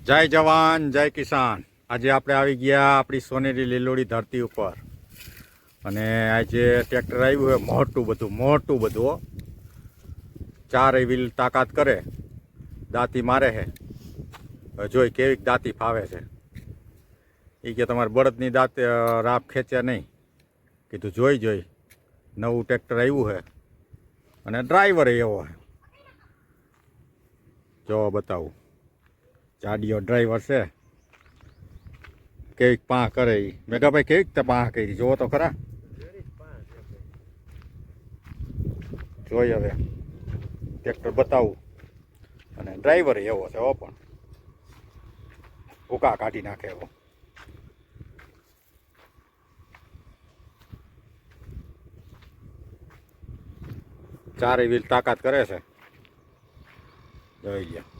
જય જવાન, જય કિસાન. આજે આપણે આવી ગયા આપણી સોનેરી લીલોડી ધરતી ઉપર. અને આજે ટ્રેક્ટર આવ્યું છે મોટું બધું મોટું બધું ચાર વ્હીલ તાકાત કરે, દાંતી મારે છે જોઈ કેવી દાંતી ફાવે છે. એ કે તમારે બળદની દાંત રાફ ખેંચ્યા નહીં. કીધું જોઈ જોઈ. નવું ટ્રેક્ટર આવ્યું છે અને ડ્રાઈવર એવો છે જો બતાવું. જાડીઓ ડ્રાઈવર છે. કેવીક પા કરે ઈ. મેઘાભાઈ, કેવીક તે પા કરી? જોવો તો ખરા. જોઈ હવે. ટ્રેક્ટર બતાવું. અને ડ્રાઈવર એવો છે હો પણ. ઉકા કાઢી નાખે એવો. ચારે વ્હીલ તાકાત કરે છે. જોઈ લ્યો.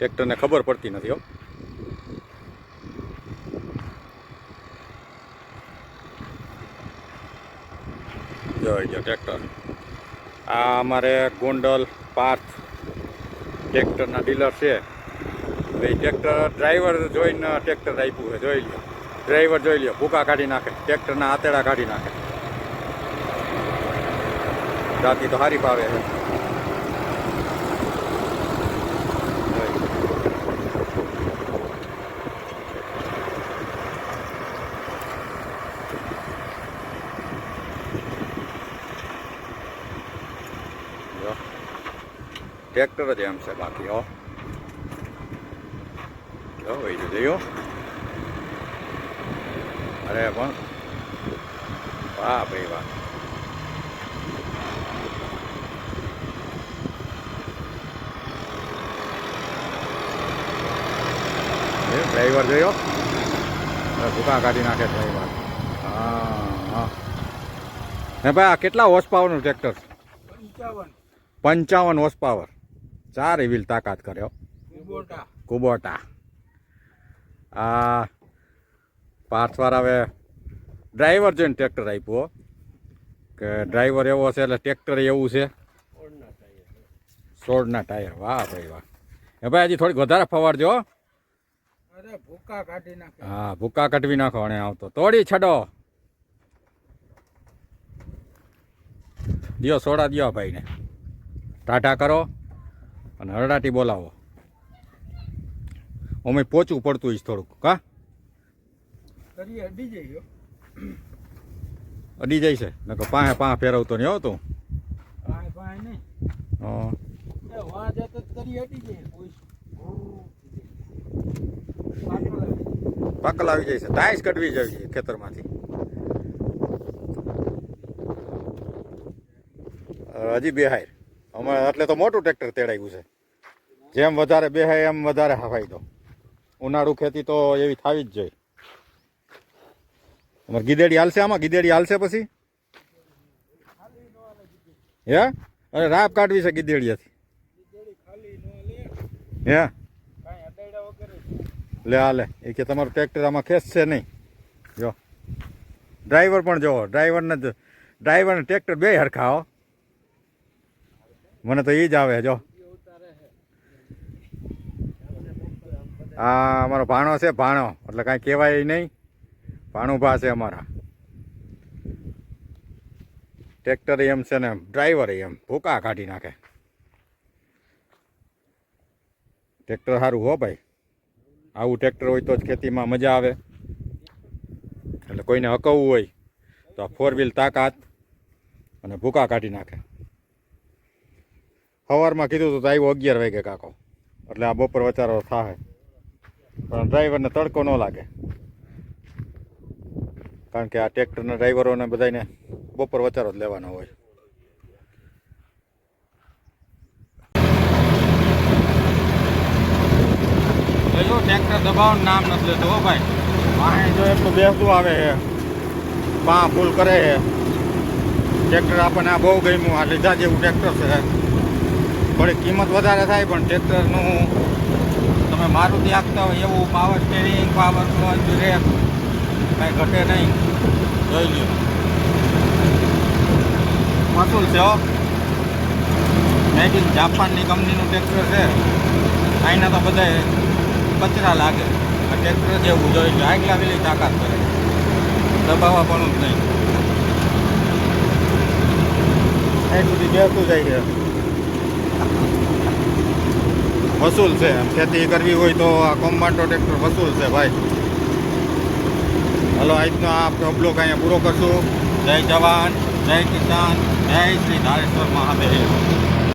ટ્રેક્ટરને ખબર પડતી નથી હો. જોઈ લો ટ્રેક્ટર. આ અમારે ગોંડલ પાર્થ ટ્રેક્ટરના ડીલર છે. ઈ ટ્રેક્ટર ડ્રાઈવર જોઈને ટ્રેક્ટર આપ્યું છે, જોઈ લ્યો. ડ્રાઈવર જોઈ લ્યો, ભૂકા કાઢી નાખે, ટ્રેક્ટરના આતેડા કાઢી નાખે. રાતી તો હારી પાવે છે. ટ્રેક્ટર જ એમ છે બાકી હો. જો વહી જોયો. અરે પણ વાહ ભાઈ વાહ. ડ્રાઈવર જોયો? ભૂકા કાઢી નાખે ડ્રાઈવર. હા હા. હે ભાઈ આ કેટલા હોર્સ પાવરનું ટ્રેક્ટર પંચાવન. પંચાવન હોર્સ પાવર ચાર એવી તાકાત કર્યો કુબોટા. કુબોટા. આ પાછવાર હવે ડ્રાઈવર જોઈને ટ્રેક્ટર આપ્યો કે ડ્રાઈવર એવો છે એટલે ટ્રેક્ટર એવું છે. સોળના ટાયર વાહ ભાઈ વાહ. એ ભાઈ હજી થોડીક વધારે ફવાડજો હા. ભૂકા કાઢવી નાખો અને આવતો. તોડી છડો. દિયો સોડા દિયો ભાઈને. ટાટા કરો. અને હરડાટી બોલાવો. અમે પહોંચવું પડતું હશે થોડુંક કા? અડી જઈયો અડી જાય છે. નકર પાસે પાંહ ફેરવતો નહીં આવતો. પાકલ આવી જાય છે. ટાઈસ કટવી જાય છે ખેતરમાંથી. હજી બેહાય. અમારે એટલે તો મોટું ટ્રેક્ટર તેડાયું છે. જેમ વધારે બેહાય એમ વધારે ફાયદો ઉનાળુ ખેતી તો એવી થાવી જ જોઈએ. અમારે ગીદેડી હાલશે આમાં? ગીદેડી હાલશે પછી? હે? અરે રાપ કાઢવી છે ગીદેડીયાથી હે? લે હાલે એ કે તમારું ટ્રેક્ટર આમાં ખેંચશે નહીં. જો. ડ્રાઈવર પણ જોવો. ડ્રાઈવરને ડ્રાઈવરને ટ્રેક્ટર બે હરખા હો. મને તો એ જ આવે જો. આ અમારો ભાણો છે, ભાણો. એટલે કાંઈ કહેવાય નહીં. ભાણુભા છે અમારા. ટ્રેક્ટર એમ છે ને ડ્રાઈવર એમ. ભૂકા કાઢી નાખે. ટ્રેક્ટર સારું હો ભાઈ. આવું ટ્રેક્ટર હોય તો જ ખેતીમાં મજા આવે. એટલે કોઈને હકવવું હોય તો આ ફોર વ્હીલ તાકાત અને ભૂકા કાઢી નાખે. સવારમાં કીધું હતું તો આવ્યો અગિયાર વાગે કાકો. એટલે આ બપોર વચારો થાય. પણ ડ્રાઈવરને તડકો ન લાગે. કારણ કે આ ટ્રેક્ટરના ડ્રાઈવરોને બધાને બપોર વચારો જ લેવાનો હોય. ટ્રેક્ટર દબાવવાનું નામ નથી લેતો હો ભાઈ. વાહે જો એટલું બેસતું આવે છે. પા ફૂલ કરે છે. ટ્રેક્ટર આપણને આ બહુ ગમ્યું આ લીધા જેવું ટ્રેક્ટર છે. થોડી કિંમત વધારે થાય, પણ ટ્રેક્ટરનું તમે મારુતિ આપતા હોય એવું power steering power clutch brake કાંઈ ઘટે નહીં. જોઈ લ્યો. મસૂલ છે મેડ ઇન જાપાનની કંપનીનું ટ્રેક્ટર છે. અહીંના તો બધા કચરા લાગે. આ ટ્રેક્ટર જેવું જોઈએ લો આગલા પેલી તાકાત કરે. દબાવવા પણ જ નહીં. એ સુધી બેસતું જાય છે. વસૂલ છે. ખેતી કરવી હોય તો આ કોમ્બાન્ડો ટ્રેક્ટર વસૂલ છે ભાઈ. હલો, આજનો આપણો બ્લોક અહીંયા પૂરો કરશું. જય જવાન, જય કિસાન, જય શ્રી નારેશ્વર મહાદેવ.